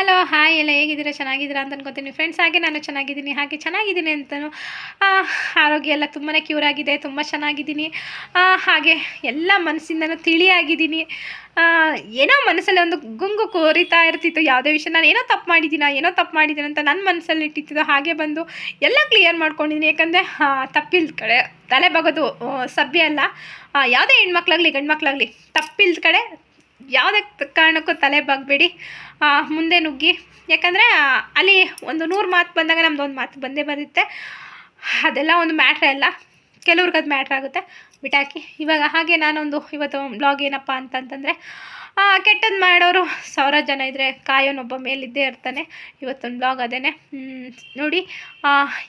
Hello hi ಎಲ್ಲ ಹೇಗಿದ್ದೀರಾ? ಚೆನ್ನಾಗಿದ್ದೀರಾ ಅಂತ ಅನ್ಕೋತೀನಿ ಫ್ರೆಂಡ್ಸ್ ಹಾಗೆ ನಾನು ಚೆನ್ನಾಗಿದ್ದೀನಿ. ಹಾಗೆ ಚೆನ್ನಾಗಿದ್ದೀನಿ ಅಂತಲೂ ಆರೋಗ್ಯ ಎಲ್ಲ ತುಂಬಾ ಕ್ಯೂರ್ ಆಗಿದೆ. ತುಂಬ ಚೆನ್ನಾಗಿದ್ದೀನಿ. ಹಾಗೆ ಎಲ್ಲ ಮನಸ್ಸಿಂದನೂ ತಿಳಿಯಾಗಿದ್ದೀನಿ. ಏನೋ ಮನಸ್ಸಲ್ಲಿ ಒಂದು ಗುಂಗು ಕೋರಿತಾ ಇರ್ತಿತ್ತು. ಯಾವುದೇ ವಿಷಯ, ನಾನು ಏನೋ ತಪ್ಪು ಮಾಡಿದ್ದೀನ, ಏನೋ ತಪ್ಪು ಮಾಡಿದ್ದೀನಿ ಅಂತ ನನ್ನ ಮನಸ್ಸಲ್ಲಿ ಇಟ್ಟಿತ್ತು. ಹಾಗೆ ಬಂದು ಎಲ್ಲ ಕ್ಲಿಯರ್ ಮಾಡ್ಕೊಂಡಿದ್ದೀನಿ. ಯಾಕಂದರೆ ತಪ್ಪಿಲ್ದ ಕಡೆ ತಲೆ ಬಗೋದು ಸಭ್ಯ ಅಲ್ಲ. ಯಾವುದೇ ಹೆಣ್ಮಕ್ಳಾಗಲಿ, ಗಂಡ್ಮಕ್ಳಾಗಲಿ ತಪ್ಪಿಲ್ದ ಕಡೆ ಯಾವುದೇ ಕಾರಣಕ್ಕೂ ತಲೆ ಬಾಗಬೇಡಿ. ಮುಂದೆ ನುಗ್ಗಿ. ಯಾಕಂದರೆ ಅಲ್ಲಿ ಒಂದು ನೂರು ಮಾತು ಬಂದಾಗ ನಮ್ದು ಒಂದು ಮಾತು ಬಂದೇ ಬರುತ್ತೆ. ಅದೆಲ್ಲ ಒಂದು ಮ್ಯಾಟ್ರ್ ಅಲ್ಲ. ಕೆಲವ್ರಿಗೆ ಅದು ಮ್ಯಾಟ್ರ್ ಆಗುತ್ತೆ. ಬಿಟಾಕಿ, ಇವಾಗ ಹಾಗೆ ನಾನೊಂದು ಇವತ್ತು ಬ್ಲಾಗ್ ಏನಪ್ಪ ಅಂತಂತಂದರೆ ಕೆಟ್ಟದ್ದು ಮಾಡೋರು ಸಾವಿರ ಜನ ಇದ್ದರೆ ಕಾಯೋನೊಬ್ಬ ಮೇಲಿದ್ದೇ ಇರ್ತಾನೆ. ಇವತ್ತೊಂದು ಬ್ಲಾಗ್ ಅದೇ ನೋಡಿ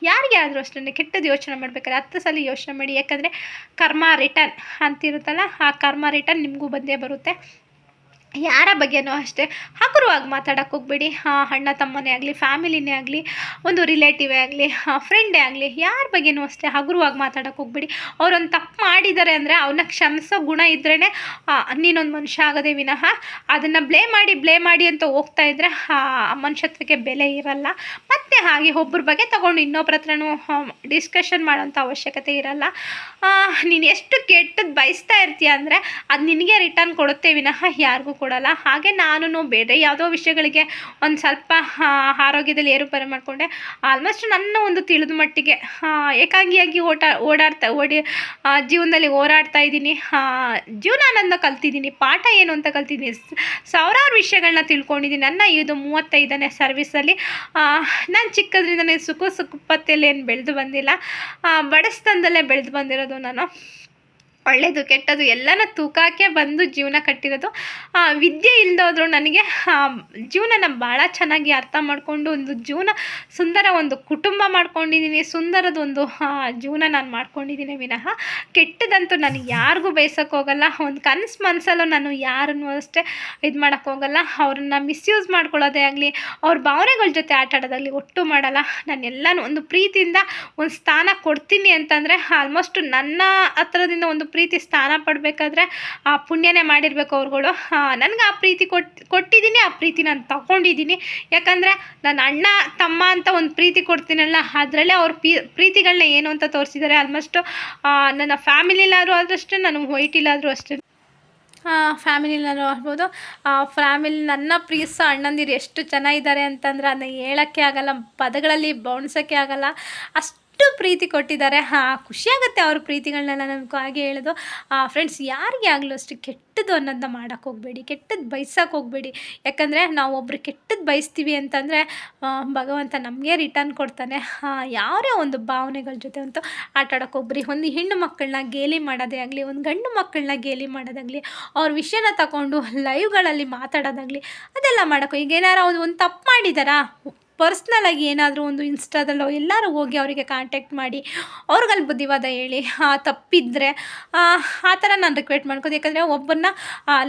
ಯಾರಿಗೆ ಆದರೂ ಅಷ್ಟೇ ಕೆಟ್ಟದ್ದು ಯೋಚನೆ ಮಾಡಬೇಕಾದ್ರೆ ಹತ್ತು ಸಲ ಯೋಚನೆ ಮಾಡಿ. ಯಾಕಂದರೆ, ಕರ್ಮ ರಿಟರ್ನ್ ಅಂತಿರುತ್ತಲ್ಲ, ಆ ಕರ್ಮ ರಿಟರ್ನ್ ನಿಮಗೂ ಬಂದೇ ಬರುತ್ತೆ. ಯಾರ ಬಗ್ಗೆನೂ ಅಷ್ಟೇ. ಹಗುರವಾಗಿ ಮಾತಾಡೋಕೆ ಹೋಗ್ಬೇಡಿ. ಅಣ್ಣ ತಮ್ಮನೇ ಆಗಲಿ, ಫ್ಯಾಮಿಲಿನೇ ಆಗಲಿ, ಒಂದು ರಿಲೇಟಿವೇ ಆಗಲಿ ಫ್ರೆಂಡೇ ಆಗಲಿ, ಯಾರ ಬಗ್ಗೆನೂ ಅಷ್ಟೇ ಹಗುರವಾಗಿ ಮಾತಾಡೋಕೆ ಹೋಗ್ಬೇಡಿ. ಅವ್ರೊಂದು ತಪ್ಪು ಮಾಡಿದ್ದಾರೆ ಅಂದರೆ ಅವನ್ನ ಕ್ಷಮಿಸೋ ಗುಣ ಇದ್ರೇ ನೀನೊಂದು ಮನುಷ್ಯ ಆಗೋದೇ ವಿನಃ ಅದನ್ನು ಬ್ಲೇ ಮಾಡಿ ಬ್ಲೇ ಮಾಡಿ ಅಂತ ಹೋಗ್ತಾ ಇದ್ದರೆ ಆ ಮನುಷ್ಯತ್ವಕ್ಕೆ ಬೆಲೆ ಇರಲ್ಲ. ಮತ್ತೆ ಹಾಗೆ ಒಬ್ಬರ ಬಗ್ಗೆ ತೊಗೊಂಡು ಇನ್ನೊಬ್ಬರ ಹತ್ರನೂ ಡಿಸ್ಕಷನ್ ಮಾಡೋಂಥ ಅವಶ್ಯಕತೆ ಇರಲ್ಲ. ನೀನು ಎಷ್ಟು ಕೆಟ್ಟದ್ದು ಬಯಸ್ತಾ ಇರ್ತೀಯ ಅಂದರೆ ಅದು ನಿನಗೆ ರಿಟರ್ನ್ ಕೊಡುತ್ತೆ ವಿನಃ ಯಾರಿಗೂ ಕೊಡಲ್ಲ. ಹಾಗೆ ನಾನು ಬೇರೆ ಯಾವುದೋ ವಿಷಯಗಳಿಗೆ ಒಂದು ಸ್ವಲ್ಪ ಆರೋಗ್ಯದಲ್ಲಿ ಏರುಪೇರು ಮಾಡಿಕೊಂಡೆ. ಆಲ್ಮೋಸ್ಟ್ ನನ್ನ ಒಂದು ತಿಳಿದ ಮಟ್ಟಿಗೆ ಏಕಾಂಗಿಯಾಗಿ ಓಟ, ಓಡಾಡ್ತಾ, ಓಡಿ ಜೀವನದಲ್ಲಿ ಹೋರಾಡ್ತಾ ಇದ್ದೀನಿ. ಜೀವನ ನನ್ನ ಕಲ್ತಿದ್ದೀನಿ. ಪಾಠ ಏನು ಅಂತ ಕಲ್ತಿದ್ದೀನಿ. ಸಾವಿರಾರು ವಿಷಯಗಳನ್ನ ತಿಳ್ಕೊಂಡಿದ್ದೀನಿ. ನನ್ನ ಇದು ಮೂವತ್ತೈದನೇ ಸರ್ವಿಸಲ್ಲಿ ನಾನು ಚಿಕ್ಕದ್ರಿಂದನೇ ಸುಖ ಸುಖಪತ್ತಲ್ಲಿ ಏನು ಬೆಳೆದು ಬಂದಿಲ್ಲ. ಬಡಸ್ತನದಲ್ಲೇ ಬೆಳೆದು ಬಂದಿರೋದು ನಾನು. ಒಳ್ಳೆಯದು ಕೆಟ್ಟದು ಎಲ್ಲನ ತೂಕಕ್ಕೆ ಬಂದು ಜೀವನ ಕಟ್ಟಿರೋದು. ವಿದ್ಯೆ ಇಲ್ಲದೋದ್ರು ನನಗೆ ಜೀವನನ ಭಾಳ ಚೆನ್ನಾಗಿ ಅರ್ಥ ಮಾಡಿಕೊಂಡು ಒಂದು ಜೀವನ ಸುಂದರ ಒಂದು ಕುಟುಂಬ ಮಾಡ್ಕೊಂಡಿದ್ದೀನಿ, ಸುಂದರದ ಒಂದು ಜೀವನ ನಾನು ಮಾಡ್ಕೊಂಡಿದ್ದೀನಿ ವಿನಃ. ಕೆಟ್ಟದಂತೂ ನಾನು ಯಾರಿಗೂ ಹೋಗಲ್ಲ. ಒಂದು ಕನಸು ಮನಸಲ್ಲೂ ನಾನು ಯಾರನ್ನು ಅಷ್ಟೇ ಇದು ಮಾಡೋಕ್ಕೆ ಹೋಗಲ್ಲ. ಅವ್ರನ್ನ ಮಿಸ್ಯೂಸ್ ಮಾಡ್ಕೊಳ್ಳೋದೇ ಆಗಲಿ, ಅವ್ರ ಭಾವನೆಗಳ ಜೊತೆ ಆಟ ಆಡೋದಾಗಲಿ ಒಟ್ಟು ಮಾಡಲ್ಲ. ನಾನು ಎಲ್ಲನೂ ಒಂದು ಪ್ರೀತಿಯಿಂದ ಒಂದು ಸ್ಥಾನ ಕೊಡ್ತೀನಿ ಅಂತಂದರೆ, ಆಲ್ಮೋಸ್ಟ್ ನನ್ನ ಹತ್ರದಿಂದ ಒಂದು ಪ್ರೀತಿ ಸ್ಥಾನ ಪಡಬೇಕಾದ್ರೆ ಆ ಪುಣ್ಯನೇ ಮಾಡಿರಬೇಕು ಅವ್ರುಗಳು. ನನಗೆ ಆ ಪ್ರೀತಿ ಕೊಟ್ಟು ಕೊಟ್ಟಿದ್ದೀನಿ, ಆ ಪ್ರೀತಿ ನಾನು ತಗೊಂಡಿದ್ದೀನಿ. ಯಾಕಂದರೆ ನನ್ನ ಅಣ್ಣ, ತಮ್ಮ ಅಂತ ಒಂದು ಪ್ರೀತಿ ಕೊಡ್ತೀನಲ್ಲ, ಅದರಲ್ಲೇ ಅವ್ರ ಪ್ರೀತಿಗಳನ್ನ ಏನು ಅಂತ ತೋರಿಸಿದ್ದಾರೆ ಆಲ್ಮೋಸ್ಟು ನನ್ನ ಫ್ಯಾಮಿಲಿಲಾದರೂ ಆದರೂ ಅಷ್ಟೇ ನಾನು ವೈಟಿಲಾದರೂ ಅಷ್ಟೇ. ಫ್ಯಾಮಿಲಿನಲ್ಲೂ ಆಗ್ಬೋದು. ಫ್ಯಾಮಿಲಿ, ನನ್ನ ಪ್ರೀಸ ಅಣ್ಣಂದಿರು ಎಷ್ಟು ಚೆನ್ನಾಗಿದ್ದಾರೆ ಅಂತಂದ್ರೆ, ಅದನ್ನ ಹೇಳೋಕ್ಕೆ ಆಗಲ್ಲ, ಪದಗಳಲ್ಲಿ ಬೌಣ್ಸೋಕ್ಕೆ ಆಗಲ್ಲ. ಅಷ್ಟು ಪ್ರೀತಿ ಕೊಟ್ಟಿದ್ದಾರೆ. ಹಾಂ, ಖುಷಿಯಾಗುತ್ತೆ ಅವ್ರ ಪ್ರೀತಿಗಳನ್ನೆಲ್ಲ ನನಗೂ ಹಾಗೆ ಹೇಳೋದು. ಫ್ರೆಂಡ್ಸ್ ಯಾರಿಗೆ ಆಗಲೂ ಅಷ್ಟು ಕೆಟ್ಟದ್ದು ಅನ್ನೋದನ್ನ ಮಾಡೋಕ್ಕೆ ಹೋಗಬೇಡಿ. ಕೆಟ್ಟದ್ದು ಬಯಸೋಕೆ ಹೋಗಬೇಡಿ. ಯಾಕಂದರೆ ನಾವು ಒಬ್ರು ಕೆಟ್ಟದ್ದು ಬಯಸ್ತೀವಿ ಅಂತಂದರೆ ಭಗವಂತ ನಮಗೆ ರಿಟರ್ನ್ ಕೊಡ್ತಾನೆ. ಯಾವುದೇ ಒಂದು ಭಾವನೆಗಳ ಜೊತೆ ಅಂತೂ ಆಟ ಆಡೋಕೆ ಹೋಗ್ಬೇಡಿ. ಒಂದು ಹೆಣ್ಣು ಮಕ್ಕಳನ್ನ ಗೇಲಿ ಮಾಡೋದೇ ಆಗಲಿ, ಒಂದು ಗಂಡು ಮಕ್ಕಳನ್ನ ಗೇಲಿ ಮಾಡೋದಾಗಲಿ, ಅವ್ರ ವಿಷಯನ ತಗೊಂಡು ಲೈವ್ಗಳಲ್ಲಿ ಮಾತಾಡೋದಾಗಲಿ, ಅದೆಲ್ಲ ಮಾಡೋಕೆ ಈಗ ಏನಾರು ಒಂದು ತಪ್ಪು ಮಾಡಿದಾರಾ? ಪರ್ಸ್ನಲಾಗಿ ಏನಾದರೂ ಒಂದು ಇನ್ಸ್ಟಾದಲ್ಲೋ ಎಲ್ಲರೂ ಹೋಗಿ ಅವರಿಗೆ ಕಾಂಟ್ಯಾಕ್ಟ್ ಮಾಡಿ ಅವ್ರಿಗಲ್ಲಿ ಬುದ್ಧಿವಾದ ಹೇಳಿ ಆ, ತಪ್ಪಿದ್ರೆ ಆ ಥರ ನಾನು ರಿಕ್ವೆಸ್ಟ್ ಮಾಡ್ಕೋದು ಯಾಕಂದರೆ ಒಬ್ಬರನ್ನ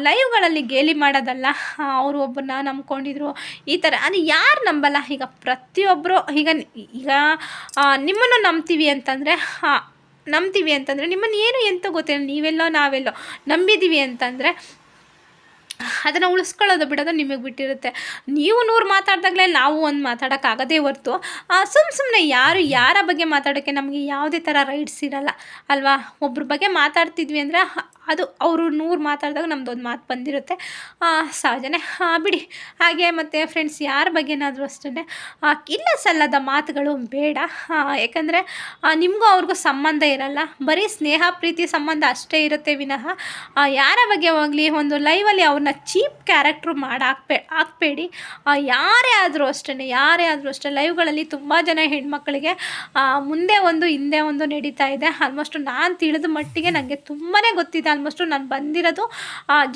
ಲೈವ್ಗಳಲ್ಲಿ ಗೇಲಿ ಮಾಡೋದಲ್ಲ ಅವರು ಒಬ್ಬರನ್ನ ನಂಬ್ಕೊಂಡಿದ್ರು ಈ ಥರ. ಅದು ಯಾರು ನಂಬಲ್ಲ? ಈಗ ಪ್ರತಿಯೊಬ್ಬರು ಈಗ ಈಗ ನಿಮ್ಮನ್ನು ನಂಬ್ತೀವಿ ಅಂತಂದರೆ ನಂಬ್ತೀವಿ ಅಂತಂದರೆ ನಿಮ್ಮನ್ನು ಏನು ಎಂತ ಗೊತ್ತಿಲ್ಲ. ನೀವೆಲ್ಲೋ ನಾವೆಲ್ಲೋ ನಂಬಿದ್ದೀವಿ ಅಂತಂದರೆ ಅದನ್ನು ಉಳಿಸ್ಕೊಳ್ಳೋದು ಬಿಡೋದು ನಿಮಗೆ ಬಿಟ್ಟಿರುತ್ತೆ. ನೀವು ನೂರು ಮಾತಾಡ್ದಾಗಲೇ ನಾವು ಒಂದು ಮಾತಾಡೋಕ್ಕಾಗದೇ ಹೊರ್ತು ಸುಮ್ಮ ಸುಮ್ಮನೆ ಯಾರು ಯಾರ ಬಗ್ಗೆ ಮಾತಾಡೋಕ್ಕೆ ನಮಗೆ ಯಾವುದೇ ಥರ ರೈಟ್ಸ್ ಇರಲ್ಲ. ಅಲ್ವಾ? ಒಬ್ರ ಬಗ್ಗೆ ಮಾತಾಡ್ತಿದ್ವಿ ಅಂದರೆ ಅದು ಅವರು ನೂರು ಮಾತಾಡಿದಾಗ ನಮ್ದೊಂದು ಮಾತು ಬಂದಿರುತ್ತೆ. ಸಹಜನೆ. ಹಾಂ ಬಿಡಿ. ಹಾಗೆ ಮತ್ತು ಫ್ರೆಂಡ್ಸ್ ಯಾರ ಬಗ್ಗೆನಾದರೂ ಅಷ್ಟೇ ಇಲ್ಲ ಸಲ್ಲದ ಮಾತುಗಳು ಬೇಡ. ಯಾಕಂದರೆ ನಿಮಗೂ ಅವ್ರಿಗೂ ಸಂಬಂಧ ಇರಲ್ಲ. ಬರೀ ಸ್ನೇಹ, ಪ್ರೀತಿ ಸಂಬಂಧ ಅಷ್ಟೇ ಇರುತ್ತೆ ವಿನಃ. ಯಾರ ಬಗ್ಗೆ ಹೋಗಲಿ, ಒಂದು ಲೈವಲ್ಲಿ ಅವ್ರನ್ನ ಚೀಪ್ ಕ್ಯಾರೆಕ್ಟ್ರು ಮಾಡಿ ಹಾಕ್ಬೇ, ಹಾಕ್ಬೇಡಿ. ಯಾರೇ ಆದರೂ ಅಷ್ಟೇ ಯಾರೇ ಆದರೂ ಅಷ್ಟೇ. ಲೈವ್ಗಳಲ್ಲಿ ತುಂಬ ಜನ ಹೆಣ್ಮಕ್ಳಿಗೆ ಮುಂದೆ ಒಂದು, ಹಿಂದೆ ಒಂದು ನಡೀತಾ ಇದೆ. ಆಲ್ಮೋಸ್ಟ್ ನಾನು ತಿಳಿದ ಮಟ್ಟಿಗೆ ನನಗೆ ತುಂಬಾ ಗೊತ್ತಿದೆ. ಆಲ್ಮೋಸ್ಟು ನಾನು ಬಂದಿರೋದು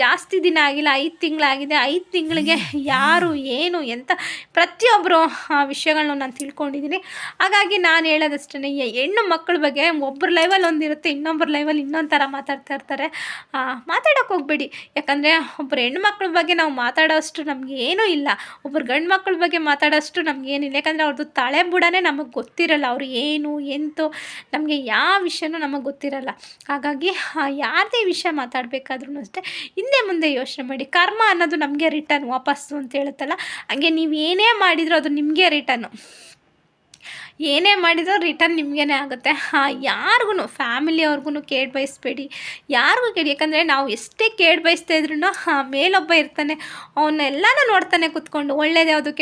ಜಾಸ್ತಿ ದಿನ ಆಗಿಲ್ಲ, ಐದು ತಿಂಗಳಾಗಿದೆ, ಐದು ತಿಂಗಳಿಗೆ ಯಾರು, ಏನು, ಎಂತ ಪ್ರತಿಯೊಬ್ಬರು ವಿಷಯಗಳನ್ನ ನಾನು ತಿಳ್ಕೊಂಡಿದ್ದೀನಿ ಹಾಗಾಗಿ ನಾನು ಹೇಳೋದಷ್ಟೇ ಹೆಣ್ಣು ಮಕ್ಕಳ ಬಗ್ಗೆ ಒಬ್ಬರು ಲೈವಲ್ಲಿ ಒಂದಿರುತ್ತೆ ಇನ್ನೊಬ್ಬರ ಲೈವಲ್ಲಿ ಇನ್ನೊಂದು ಥರ ಮಾತಾಡ್ತಾ ಇರ್ತಾರೆ. ಮಾತಾಡೋಕೆ ಹೋಗ್ಬೇಡಿ. ಯಾಕಂದರೆ ಒಬ್ಬರು ಹೆಣ್ಣು ಮಕ್ಕಳ ಬಗ್ಗೆ ನಾವು ಮಾತಾಡೋಷ್ಟು ನಮಗೆ ಇಲ್ಲ. ಒಬ್ಬರು ಗಂಡು ಮಕ್ಕಳ ಬಗ್ಗೆ ಮಾತಾಡೋಷ್ಟು ನಮ್ಗೆ ಯಾಕಂದರೆ ಅವ್ರದ್ದು ತಳೆ ಬುಡನೇ ನಮಗೆ ಗೊತ್ತಿರಲ್ಲ, ಅವ್ರು ಏನು, ಎಂತು, ನಮಗೆ ಯಾವ ವಿಷಯನೂ ನಮಗೆ ಗೊತ್ತಿರಲ್ಲ. ಹಾಗಾಗಿ ಯಾರದೇ ವಿಷಯ ಮಾತಾಡಬೇಕಾದ್ರೂ ಅಷ್ಟೇ, ಹಿಂದೆ ಮುಂದೆ ಯೋಚನೆ ಮಾಡಿ. ಕರ್ಮ ಅನ್ನೋದು ನಮಗೆ ರಿಟರ್ನ್ ವಾಪಸ್ಸು ಅಂತ ಹೇಳುತ್ತಲ್ಲ, ಹಾಗೆ ನೀವು ಏನೇ ಮಾಡಿದರೂ ಅದು ನಿಮಗೆ ರಿಟರ್ನು ಏನೇ ಮಾಡಿದರೂ ರಿಟರ್ನ್ ನಿಮಗೇ ಆಗುತ್ತೆ. ಹಾಂ ಯಾರಿಗೂ ಫ್ಯಾಮಿಲಿಯವ್ರಿಗೂ ಕೇಳಿ ಬಯಸ್ಬೇಡಿ ಯಾರಿಗೂ ಕೇಳಿ, ಯಾಕಂದರೆ ನಾವು ಎಷ್ಟೇ ಕೇಳಿ ಬಯಸ್ತಾ ಇದ್ರೂ ಮೇಲೊಬ್ಬ ಇರ್ತಾನೆ. ಅವನ್ನೆಲ್ಲನೂ ನೋಡ್ತಾನೆ ಕೂತ್ಕೊಂಡು, ಒಳ್ಳೇದು ಯಾವುದು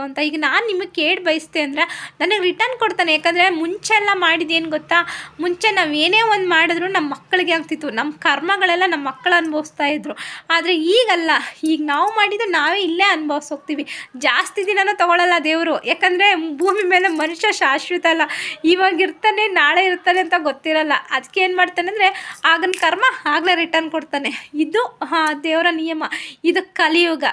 ಅಂತ. ಈಗ ನಾನು ನಿಮಗೆ ಕೇಳಿ ಬಯಸ್ತೆ ಅಂದರೆ ನನಗೆ ರಿಟರ್ನ್ ಕೊಡ್ತಾನೆ. ಯಾಕಂದರೆ ಮುಂಚೆ ಎಲ್ಲ ಮಾಡಿದ್ದೇನು ಗೊತ್ತಾ? ಮುಂಚೆ ನಾವು ಏನೇ ಒಂದು ಮಾಡಿದ್ರು ನಮ್ಮ ಮಕ್ಕಳಿಗೆ ಆಗ್ತಿತ್ತು. ನಮ್ಮ ಕರ್ಮಗಳೆಲ್ಲ ನಮ್ಮ ಮಕ್ಕಳು ಅನುಭವಿಸ್ತಾ ಇದ್ರು. ಆದರೆ ಈಗಲ್ಲ. ಈಗ ನಾವು ಮಾಡಿದ್ದು ನಾವೇ ಇಲ್ಲೇ ಅನುಭವಿಸೋಗ್ತೀವಿ. ಜಾಸ್ತಿ ದಿನನೂ ತೊಗೊಳ್ಳಲ್ಲ ದೇವರು. ಯಾಕಂದರೆ ಭೂಮಿ ಮೇಲೆ ಮನುಷ್ಯ ಶಾಶ್ವತ ಅಲ್ಲ. ಇವಾಗ ಇರ್ತಾನೆ, ನಾಳೆ ಇರ್ತಾನೆ ಅಂತ ಗೊತ್ತಿರಲ್ಲ. ಅದಕ್ಕೆ ಏನು ಮಾಡ್ತಾನೆ ಅಂದರೆ, ಆಗನ ಕರ್ಮ ಆಗಲೇ ರಿಟರ್ನ್ ಕೊಡ್ತಾನೆ. ಇದು, ಹಾಂ, ದೇವರ ನಿಯಮ. ಇದು ಕಲಿಯುಗ.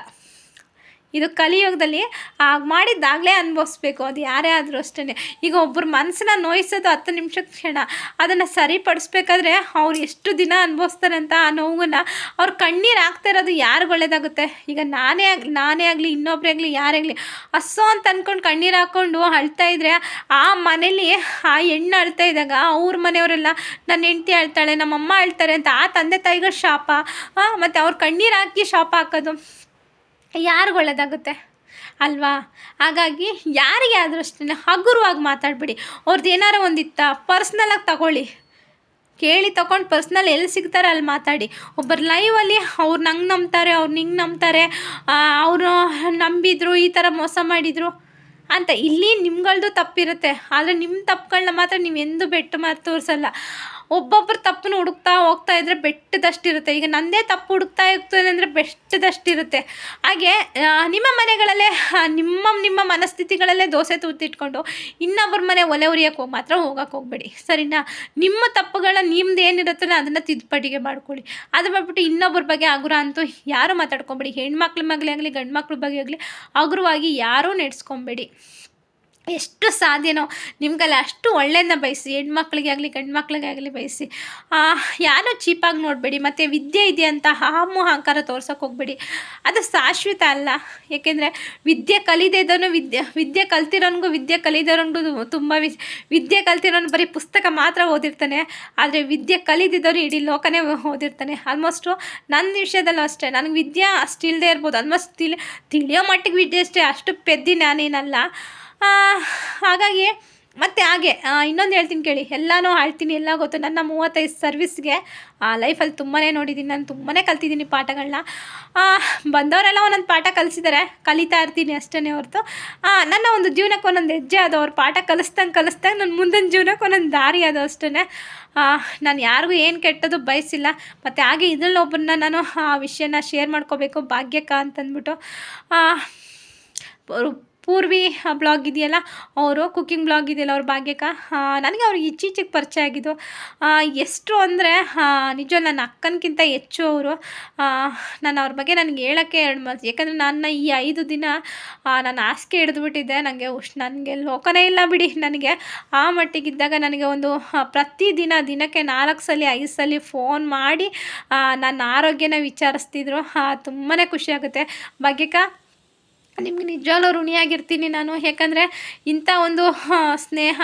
ಇದು ಕಲಿಯುಗದಲ್ಲಿ ಆಗ ಮಾಡಿದ್ದಾಗಲೇ ಅನುಭವಿಸ್ಬೇಕು. ಅದು ಯಾರೇ ಆದರೂ ಅಷ್ಟೇ ಈಗ ಒಬ್ಬರ ಮನಸ್ಸನ್ನ ನೋಯಿಸೋದು ಹತ್ತು ನಿಮಿಷದ ಕ್ಷಣ. ಅದನ್ನು ಸರಿಪಡಿಸ್ಬೇಕಾದ್ರೆ ಅವ್ರು ಎಷ್ಟು ದಿನ ಅನುಭವಿಸ್ತಾರೆ ಅಂತ ಆ ನೋವನ್ನು ಅವ್ರು ಕಣ್ಣೀರು ಹಾಕ್ತಾ ಇರೋದು ಯಾರಿಗೆ ಒಳ್ಳೇದಾಗುತ್ತೆ? ಈಗ ನಾನೇ ಆಗಲಿ ನಾನೇ ಆಗಲಿ ಇನ್ನೊಬ್ಬರೇ ಆಗಲಿ, ಯಾರೇ ಆಗಲಿ ಅಸ್ಸೋ ಅಂತ ಅಂದ್ಕೊಂಡು ಕಣ್ಣೀರು ಹಾಕ್ಕೊಂಡು ಅಳ್ತಾ ಇದ್ರೆ ಆ ಮನೇಲಿ ಆ ಹೆಣ್ಣು ಅಳ್ತಾ ಇದ್ದಾಗ ಅವ್ರ ಮನೆಯವರೆಲ್ಲ ನನ್ನ ಹೆಂಡತಿ ಅಳ್ತಾಳೆ, ನಮ್ಮಮ್ಮ ಅಳ್ತಾರೆ ಅಂತ ಆ ತಂದೆ ತಾಯಿಗಳ ಶಾಪ ಮತ್ತು ಅವ್ರು ಕಣ್ಣೀರು ಹಾಕಿ ಶಾಪ ಹಾಕೋದು. ಯಾರಿಗೆ ಒಳ್ಳೆಯದಾಗುತ್ತೆ ಅಲ್ವಾ? ಹಾಗಾಗಿ ಯಾರಿಗೆ ಆದರೂ ಅಷ್ಟೇ ಹಗುರವಾಗಿ ಮಾತಾಡಬೇಡಿ. ಅವ್ರದ್ದು ಏನಾರು ಒಂದಿತ್ತ ಪರ್ಸ್ನಲಾಗಿ ತಗೊಳ್ಳಿ. ಕೇಳಿ ತಗೊಂಡು ಪರ್ಸ್ನಲ್ ಎಲ್ಲಿ ಸಿಗ್ತಾರೆ ಅಲ್ಲಿ ಮಾತಾಡಿ. ಒಬ್ಬರು ಲೈವಲ್ಲಿ ಅವ್ರು ನಂಗೆ ನಂಬ್ತಾರೆ, ಅವ್ರು ನಿಂಗೆ ನಂಬ್ತಾರೆ ಅವರು ನಂಬಿದ್ರು, ಈ ಥರ ಮೋಸ ಮಾಡಿದರು ಅಂತ ಇಲ್ಲಿ ನಿಮ್ಗಳದ್ದು ತಪ್ಪಿರುತ್ತೆ. ಆದರೆ ನಿಮ್ಮ ತಪ್ಪುಗಳನ್ನ ಮಾತ್ರ ನೀವು ಎಂದು ಬೆಟ್ಟು ಮಾತು ತೋರಿಸಲ್ಲ. ಒಬ್ಬೊಬ್ಬರು ತಪ್ಪನ್ನು ಹುಡುಕ್ತಾ ಹೋಗ್ತಾ ಇದ್ದರೆ ಬೆಟ್ಟದಷ್ಟಿರುತ್ತೆ. ಈಗ ನಂದೇ ತಪ್ಪು ಹುಡುಕ್ತಾ ಹೋಗ್ತದೆ ಅಂದರೆ ಬೆಟ್ಟದಷ್ಟಿರುತ್ತೆ. ಹಾಗೆ ನಿಮ್ಮ ಮನೆಗಳಲ್ಲೇ ನಿಮ್ಮ ನಿಮ್ಮ ಮನಸ್ಥಿತಿಗಳಲ್ಲೇ ದೋಸೆ ತೂತಿಟ್ಕೊಂಡು ಇನ್ನೊಬ್ಬರ ಮನೆ ಒಲೆ ಉರಿಯೋಕೆ ಹೋಗಿ ಮಾತ್ರ ಹೋಗೋಕೆ ಹೋಗಬೇಡಿ. ಸರಿನಾ? ನಿಮ್ಮ ತಪ್ಪುಗಳ ನಿಮ್ದು ಏನಿರುತ್ತೋ ಅದನ್ನು ತಿದ್ದುಪಡಿಗೆ ಮಾಡ್ಕೊಳ್ಳಿ. ಅದು ಮಾಡ್ಬಿಟ್ಟು ಇನ್ನೊಬ್ಬರ ಬಗ್ಗೆ ಹಗುರ ಅಂತೂ ಯಾರೂ ಮಾತಾಡ್ಕೊಬೇಡಿ. ಹೆಣ್ಮಕ್ಳ ಮಗಳೇ ಆಗಲಿ ಗಂಡು ಮಕ್ಳ ಬಗ್ಗೆ ಆಗಲಿ, ಹಗುರವಾಗಿ ಯಾರೂ ನಡೆಸ್ಕೊಬೇಡಿ. ಎಷ್ಟು ಸಾಧ್ಯನೋ ನಿಮ್ಗಲ್ಲಿ ಅಷ್ಟು ಒಳ್ಳೆಯದನ್ನ ಬಯಸಿ, ಹೆಣ್ಮಕ್ಳಿಗೆ ಆಗಲಿ ಗಂಡು ಮಕ್ಳಿಗೆ ಆಗಲಿ ಬಯಸಿ. ಯಾರೂ ಚೀಪಾಗಿ ನೋಡಬೇಡಿ, ಮತ್ತು ವಿದ್ಯೆ ಇದೆ ಅಂತ ಹಾಮು ಅಹಂಕಾರ ತೋರ್ಸೋಕೆ ಹೋಗಬೇಡಿ. ಅದು ಶಾಶ್ವತ ಅಲ್ಲ. ಏಕೆಂದರೆ ವಿದ್ಯೆ ಕಲಿದೇದನು ವಿದ್ಯೆ ವಿದ್ಯೆ ಕಲ್ತಿರೋನ್ಗೂ ವಿದ್ಯೆ ಕಲಿದವನಿಗೂ ತುಂಬ ವಿ, ವಿದ್ಯೆ ಕಲ್ತಿರೋನು ಬರೀ ಪುಸ್ತಕ ಮಾತ್ರ ಓದಿರ್ತಾನೆ, ಆದರೆ ವಿದ್ಯೆ ಕಲಿದಿದ್ದವನು ಇಡೀ ಲೋಕನೇ ಓದಿರ್ತಾನೆ. ಆಲ್ಮೋಸ್ಟು ನನ್ನ ವಿಷಯದಲ್ಲೂ ಅಷ್ಟೇ, ನನಗೆ ವಿದ್ಯೆ ಅಷ್ಟು ಇಲ್ಲದೆ ಇರ್ಬೋದು. ಆಲ್ಮೋಸ್ಟ್ ತಿಳಿ, ತಿಳಿಯೋ ಮಟ್ಟಿಗೆ ವಿದ್ಯೆ ಅಷ್ಟೇ, ಅಷ್ಟು ಪೆದ್ದಿ ನಾನೇನಲ್ಲ ಹಾಗಾಗಿ ಮತ್ತು ಹಾಗೆ ಇನ್ನೊಂದು ಹೇಳ್ತೀನಿ ಕೇಳಿ. ಎಲ್ಲನೂ ಆಳ್ತೀನಿ ಎಲ್ಲ ಗೊತ್ತು. ನನ್ನ ಮೂವತ್ತೈದು ಸರ್ವಿಸ್ಗೆ, ಆ, ಲೈಫಲ್ಲಿ ತುಂಬಾ ನೋಡಿದ್ದೀನಿ. ನಾನು ತುಂಬಾ ಕಲ್ತಿದ್ದೀನಿ ಪಾಠಗಳನ್ನ ಬಂದವರೆಲ್ಲ ಒಂದೊಂದು ಪಾಠ ಕಲಿಸಿದ್ದಾರೆ ಕಲಿತಾ ಇರ್ತೀನಿ ಅಷ್ಟೇ ಹೊರತು. ನನ್ನ ಒಂದು ಜೀವನಕ್ಕೆ ಒಂದೊಂದು ಹೆಜ್ಜೆ ಅದು. ಅವ್ರ ಪಾಠ ಕಲಿಸ್ದಂಗೆ ಕಲಿಸ್ದಂಗೆ ನನ್ನ ಮುಂದಿನ ಜೀವನಕ್ಕೆ ಒಂದೊಂದು ದಾರಿ ಅದು ಅಷ್ಟೇ ನಾನು ಯಾರಿಗೂ ಏನು ಕೆಟ್ಟದ್ದು ಬಯಸಿಲ್ಲ. ಮತ್ತು ಹಾಗೆ ಇದರಲ್ಲಿ ಒಬ್ಬರನ್ನ ನಾನು ಆ ವಿಷಯನ ಶೇರ್ ಮಾಡ್ಕೋಬೇಕು, ಭಾಗ್ಯಕ್ಕ ಅಂತಂದ್ಬಿಟ್ಟು. ಪೂರ್ವಿ ಬ್ಲಾಗ್ ಇದೆಯಲ್ಲ? ಅವರು ಕುಕ್ಕಿಂಗ್ ಬ್ಲಾಗ್ ಇದೆಯಲ್ಲ ಅವ್ರ ಭಾಗ್ಯಕ ನನಗೆ ಅವ್ರಿಗೆ ಇತ್ತೀಚೆಗೆ ಪರಿಚಯ ಆಗಿದ್ದು ಎಷ್ಟು ಅಂದರೆ ನಿಜ ನನ್ನ ಅಕ್ಕನಕ್ಕಿಂತ ಹೆಚ್ಚು ಅವರು. ನಾನು ಅವ್ರ ಬಗ್ಗೆ ನನಗೆ ಹೇಳೋಕ್ಕೆ ಎರಡು ಮಾತು, ಯಾಕಂದರೆ ನನ್ನ ಈ ಐದು ದಿನ ನಾನು ಹಾಸಿಗೆ ಹಿಡಿದ್ಬಿಟ್ಟಿದ್ದೆ. ನನಗೆ ಉಷ್, ನನಗೆ ಲೋಕನೇ ಇಲ್ಲ ಬಿಡಿ ನನಗೆ. ಆ ಮಟ್ಟಿಗಿದ್ದಾಗ ನನಗೆ ಒಂದು ಪ್ರತಿದಿನ ದಿನಕ್ಕೆ ನಾಲ್ಕು ಸಲ, ಐದು ಸಲ ಫೋನ್ ಮಾಡಿ ನನ್ನ ಆರೋಗ್ಯನ ವಿಚಾರಿಸ್ತಿದ್ರು. ತುಂಬಾ ಖುಷಿಯಾಗುತ್ತೆ ಭಾಗ್ಯಕ್ಕ ನಿಮ್ಗೆ ನಿಜವಾಗ್ಲೂ ಋಣಿಯಾಗಿರ್ತೀನಿ ನಾನು. ಯಾಕಂದರೆ ಇಂಥ ಒಂದು ಸ್ನೇಹ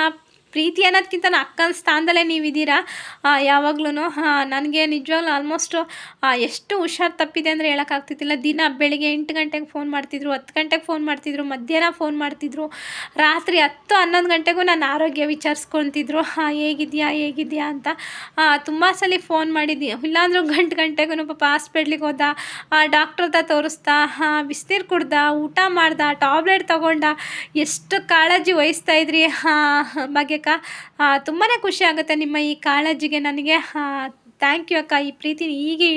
ಪ್ರೀತಿ ಅನ್ನೋದಕ್ಕಿಂತ ನಾನು ಅಕ್ಕನ ಸ್ಥಾನದಲ್ಲೇ ನೀವಿದ್ದೀರಾ? ಯಾವಾಗ್ಲೂ ನನಗೆ ನಿಜವಾಗ್ಲೂ ಆಲ್ಮೋಸ್ಟು ಎಷ್ಟು ಹುಷಾರು ತಪ್ಪಿದೆ ಅಂದರೆ ಹೇಳೋಕ್ಕಾಗ್ತಿದ್ದಿಲ್ಲ. ದಿನ ಬೆಳಿಗ್ಗೆ ಎಂಟು ಗಂಟೆಗೆ ಫೋನ್ ಮಾಡ್ತಿದ್ರು, ಹತ್ತು ಗಂಟೆಗೆ ಫೋನ್ ಮಾಡ್ತಿದ್ರು, ಮಧ್ಯಾಹ್ನ ಫೋನ್ ಮಾಡ್ತಿದ್ರು, ರಾತ್ರಿ ಹತ್ತು ಹನ್ನೊಂದು ಗಂಟೆಗೂ ನಾನು ಆರೋಗ್ಯ ವಿಚಾರಿಸ್ಕೊತಿದ್ರು ಹೇಗಿದೆಯಾ ಹೇಗಿದೆಯಾ ಅಂತ. ತುಂಬ ಸಲ ಫೋನ್ ಮಾಡಿದ್ದಿ ಇಲ್ಲಾಂದ್ರೂ ಗಂಟು ಗಂಟೆಗೂ ಪಾಪ ಹಾಸ್ಪಿಟ್ಲಿಗೆ ಹೋದ ಡಾಕ್ಟ್ರ ಹತ್ರ ಹಾಂ, ಬಿಸಿನೀರು ಕುಡ್ದ, ಊಟ ಮಾಡ್ದ ಟ್ಯಾಬ್ಲೆಟ್ ತೊಗೊಂಡ, ಎಷ್ಟು ಕಾಳಜಿ ವಹಿಸ್ತಾ ಇದ್ರಿ? ಭಾಗ್ಯಕ್ಕ ತುಂಬಾ ಖುಷಿ ಆಗುತ್ತೆ ನಿಮ್ಮ ಈ ಕಾಳಜಿಗೆ. ನನಗೆ ಥ್ಯಾಂಕ್ ಯು ಅಕ್ಕ. ಈ ಪ್ರೀತಿ ಹೀಗೆ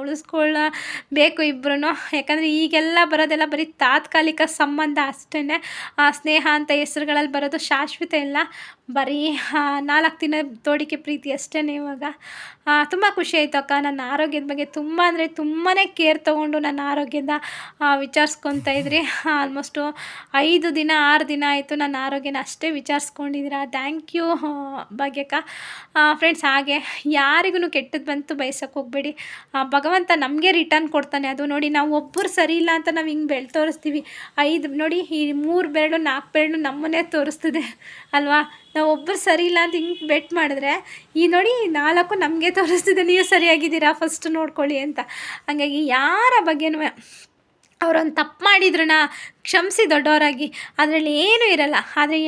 ಉಳಿಸ್ಕೊಳ್ಳಬೇಕು ಇಬ್ಬರೂ ಯಾಕಂದರೆ ಈಗೆಲ್ಲ ಬರೋದೆಲ್ಲ ಬರೀ ತಾತ್ಕಾಲಿಕ ಸಂಬಂಧ ಅಷ್ಟೇ ಸ್ನೇಹ ಅಂತ ಹೆಸ್ರುಗಳಲ್ಲಿ ಬರೋದು ಶಾಶ್ವತ ಇಲ್ಲ. ಬರೀ ನಾಲ್ಕು ದಿನ ತೋಡಿಕೆ ಪ್ರೀತಿ ಅಷ್ಟೇ ಇವಾಗ. ತುಂಬ ಖುಷಿ ಆಯಿತು ಅಕ್ಕ. ನನ್ನ ಆರೋಗ್ಯದ ಬಗ್ಗೆ ತುಂಬ ಅಂದರೆ ತುಂಬಾ ಕೇರ್ ತೊಗೊಂಡು ನನ್ನ ಆರೋಗ್ಯದ ವಿಚಾರಿಸ್ಕೊತಾ ಇದ್ರಿ. ಆಲ್ಮೋಸ್ಟು ಐದು ದಿನ, ಆರು ದಿನ ಆಯಿತು ನನ್ನ ಆರೋಗ್ಯನ ಅಷ್ಟೇ ವಿಚಾರಿಸ್ಕೊಂಡಿದ್ದೀರಾ. Thank you ಭಾಗ್ಯಕ್ಕ. ಫ್ರೆಂಡ್ಸ್ ಹಾಗೆ ಯಾರಿಗೂ ಕೆಟ್ಟದ್ದು ಬಂತು ಬಯಸೋಕೆ ಹೋಗಬೇಡಿ. ಆ ಭಗವಂತ ನಮಗೆ ರಿಟರ್ನ್ ಕೊಡ್ತಾನೆ. ಅದು ನೋಡಿ ನಾವು ಒಬ್ಬರು ಸರಿ ಇಲ್ಲ ಅಂತ ನಾವು ಹಿಂಗೆ ಬೆಳೆ ತೋರಿಸ್ತೀವಿ. ಐದು ನೋಡಿ ಈ ಮೂರು ಬೆರಳು ನಾಲ್ಕು ಬೆರಳು ನಮ್ಮನ್ನೇ ತೋರಿಸ್ತದೆ. ಅಲ್ವಾ? ನಾವು ಒಬ್ಬರು ಸರಿ ಇಲ್ಲ ಅಂತ ಹಿಂಗೆ ಬೆಟ್ ಮಾಡಿದ್ರೆ ಈ ನೋಡಿ ನಾಲ್ಕು ನಮಗೆ ತೋರಿಸ್ತಿದೆ. ನೀವು ಸರಿಯಾಗಿದ್ದೀರಾ? ಫಸ್ಟ್ ನೋಡ್ಕೊಳ್ಳಿ ಅಂತ. ಹಾಗಾಗಿ ಯಾರ ಬಗ್ಗೆನೂ ಅವರೊಂದು ತಪ್ಪು ಮಾಡಿದ್ರನ್ನ ಕ್ಷಮಿಸಿ ದೊಡ್ಡವರಾಗಿ. ಅದರಲ್ಲಿ ಏನೂ ಇರಲ್ಲ. ಆದರೆ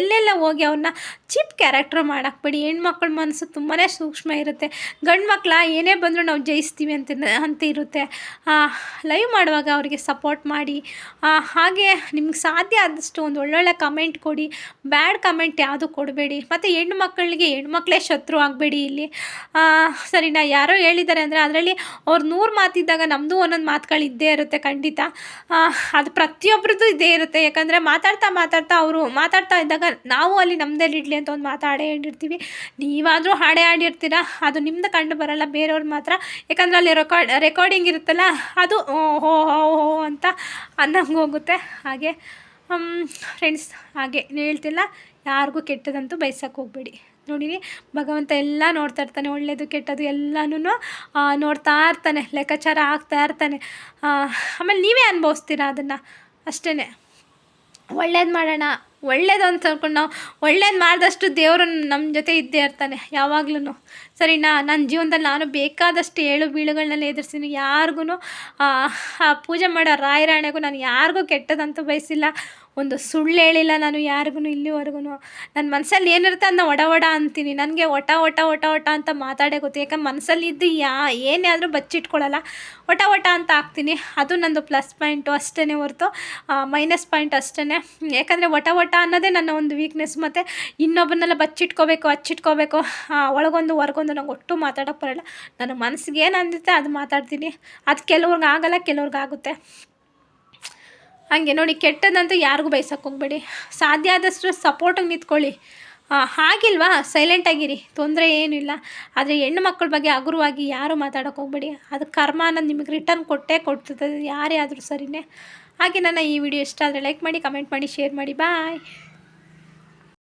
ಎಲ್ಲೆಲ್ಲ ಹೋಗಿ ಅವ್ರನ್ನ ಚೀಪ್ ಕ್ಯಾರೆಕ್ಟ್ರ್ ಮಾಡಾಕ್ಬೇಡಿ. ಹೆಣ್ಮಕ್ಳ ಮನಸ್ಸು ತುಂಬಾ ಸೂಕ್ಷ್ಮ ಇರುತ್ತೆ. ಗಂಡು ಮಕ್ಕಳ ಏನೇ ಬಂದರೂ ನಾವು ಜಯಿಸ್ತೀವಿ ಅಂತ ಅಂತ ಇರುತ್ತೆ. ಲೈವ್ ಮಾಡುವಾಗ ಅವರಿಗೆ ಸಪೋರ್ಟ್ ಮಾಡಿ. ಹಾಗೆ ನಿಮ್ಗೆ ಸಾಧ್ಯ ಆದಷ್ಟು ಒಂದು ಒಳ್ಳೊಳ್ಳೆ ಕಮೆಂಟ್ ಕೊಡಿ. ಬ್ಯಾಡ್ ಕಮೆಂಟ್ ಯಾವುದು ಕೊಡಬೇಡಿ. ಮತ್ತು ಹೆಣ್ಣು ಮಕ್ಕಳಿಗೆ ಹೆಣ್ಮಕ್ಳೇ ಶತ್ರು ಆಗಬೇಡಿ ಇಲ್ಲಿ. ಸರಿ ಸರಿನಾ ಯಾರೋ ಹೇಳಿದ್ದಾರೆ ಅಂದರೆ ಅದರಲ್ಲಿ ಅವ್ರು ನೂರು ಮಾತಿದ್ದಾಗ ನಮ್ಮದು ಒಂದೊಂದು ಮಾತುಗಳು ಇದ್ದೇ ಇರುತ್ತೆ ಖಂಡಿತ. ಅದು ಅದು ಪ್ರತಿಯೊಬ್ಬರದ್ದು ಇದೇ ಇರುತ್ತೆ. ಯಾಕಂದರೆ ಮಾತಾಡ್ತಾ ಮಾತಾಡ್ತಾ ಅವರು ಮಾತಾಡ್ತಾ ಇದ್ದಾಗ ನಾವು ಅಲ್ಲಿ ನಮ್ಮದಲ್ಲಿ ಇಡಲಿ ಅಂತ ಒಂದು ಮಾತಾಡೇ ಹಾಡೇ ಹೇಳಿರ್ತೀವಿ ನೀವಾದರೂ ಹಾಡೇ ಹಾಡಿರ್ತೀರ? ಅದು ನಿಮ್ದು ಕಂಡು ಬರಲ್ಲ, ಬೇರೆಯವ್ರು ಮಾತ್ರ. ಯಾಕಂದರೆ ಅಲ್ಲಿ ರೆಕಾರ್ಡ್ ರೆಕಾರ್ಡಿಂಗ್ ಇರುತ್ತಲ್ಲ, ಅದು ಓ, ಹೋ ಹೋ ಅಂತ ಅನ್ನಂಗೆ ಹೋಗುತ್ತೆ. ಹಾಗೆ ಫ್ರೆಂಡ್ಸ್ ಹಾಗೆ. ಹೇಳ್ತಿಲ್ಲ, ಯಾರಿಗೂ ಕೆಟ್ಟದಂತೂ ಬಯಸಕ್ಕೆ ಹೋಗಬೇಡಿ. ನೋಡಿರಿ, ಭಗವಂತ ಎಲ್ಲ ನೋಡ್ತಾ ಇರ್ತಾನೆ ಒಳ್ಳೆಯದು ಕೆಟ್ಟದು ಎಲ್ಲನೂ ನೋಡ್ತಾ ಇರ್ತಾನೆ, ಲೆಕ್ಕಾಚಾರ ಆಗ್ತಾ ಇರ್ತಾನೆ. ಆಮೇಲೆ ನೀವೇ ಅನುಭವಿಸ್ತೀರಾ ಅದನ್ನು? ಅಷ್ಟೇ ಒಳ್ಳೇದು ಮಾಡೋಣ, ಒಳ್ಳೇದು ಅಂತ ಅಂದ್ಕೊಂಡು ನಾವು ಒಳ್ಳೇದು ಮಾಡಿದಷ್ಟು ದೇವರು ನಮ್ಮ ಜೊತೆ ಇದ್ದೇ ಇರ್ತಾನೆ ಯಾವಾಗ್ಲೂ ಸರಿನಾ? ನನ್ನ ಜೀವನದಲ್ಲಿ ನಾನು ಬೇಕಾದಷ್ಟು ಏಳು ಬೀಳುಗಳನ್ನೆಲ್ಲ ಎದುರಿಸ್ತೀನಿ. ಯಾರಿಗೂ ಆ ಪೂಜೆ ಮಾಡೋ ರಾಯರಾಣೆಗೂ ನಾನು ಯಾರಿಗೂ ಕೆಟ್ಟದಂತೂ ಬಯಸಿಲ್ಲ. ಒಂದು ಸುಳ್ಳು ಹೇಳಿಲ್ಲ ನಾನು ಯಾರಿಗೂ ಇಲ್ಲಿವರೆಗೂ ನನ್ನ ಮನಸ್ಸಲ್ಲಿ ಏನಿರುತ್ತೆ ಅದನ್ನ ಒಡ ಒಡ ಅಂತೀನಿ. ನನಗೆ ಒಟ ಒಟ ಒಟ ಒಟ ಅಂತ ಮಾತಾಡೇ ಗೊತ್ತು. ಯಾಕಂದ್ರೆ ಮನಸ್ಸಲ್ಲಿ ಇದ್ದು ಯಾ, ಏನೇ ಆದರೂ ಬಚ್ಚಿಟ್ಕೊಳ್ಳಲ್ಲ. ಒಟ ಒಟ ಅಂತ ಹಾಕ್ತೀನಿ. ಅದು ನಂದು ಪ್ಲಸ್ ಪಾಯಿಂಟು ಅಷ್ಟೇ ಹೊರತು. ಮೈನಸ್ ಪಾಯಿಂಟ್ ಅಷ್ಟೇ ಯಾಕಂದರೆ ಒಟ ಒಟ ಅನ್ನೋದೇ ನನ್ನ ಒಂದು ವೀಕ್ನೆಸ್ ಮತ್ತು ಇನ್ನೊಬ್ಬರನ್ನೆಲ್ಲ ಬಚ್ಚಿಟ್ಕೋಬೇಕು, ಹಚ್ಚಿಟ್ಕೋಬೇಕು. ಒಳಗೊಂದು, ಹೊರಗೊಂದು ನಂಗೆ ಒಟ್ಟು ಮಾತಾಡೋಕ್ಕೆ ಬರೋಲ್ಲ. ನನ್ನ ಮನಸ್ಸಿಗೆ ಏನು ಅಂದಿರುತ್ತೆ ಅದು ಮಾತಾಡ್ತೀನಿ. ಅದು ಕೆಲವ್ರಿಗೆ ಆಗಲ್ಲ, ಕೆಲವ್ರಿಗೆ ಆಗುತ್ತೆ. ಹಾಗೆ ನೋಡಿ ಕೆಟ್ಟದಂತೂ ಯಾರಿಗೂ ಬಯಸಕ್ಕೆ ಹೋಗ್ಬೇಡಿ. ಸಾಧ್ಯ ಆದಷ್ಟು ಸಪೋರ್ಟಾಗಿ ನಿಂತ್ಕೊಳ್ಳಿ. ಹಾಗಿಲ್ವಾ? ಸೈಲೆಂಟಾಗಿರಿ ತೊಂದರೆ ಏನೂ ಇಲ್ಲ. ಆದರೆ ಹೆಣ್ಣು ಮಕ್ಕಳ ಬಗ್ಗೆ ಹಗುರವಾಗಿ ಯಾರೂ ಮಾತಾಡೋಕೆ ಹೋಗ್ಬೇಡಿ. ಅದು ಅನ್ನೋದು ನಿಮಗೆ ರಿಟರ್ನ್ ಕೊಟ್ಟೇ ಕೊಡ್ತದೆ. ಯಾರೇ ಆದರೂ ಸರಿನೇ. ಹಾಗೆ ನನ್ನ ಈ ವಿಡಿಯೋ ಇಷ್ಟ ಆದರೆ ಲೈಕ್ ಮಾಡಿ ಕಮೆಂಟ್ ಮಾಡಿ ಶೇರ್ ಮಾಡಿ. ಬಾಯ್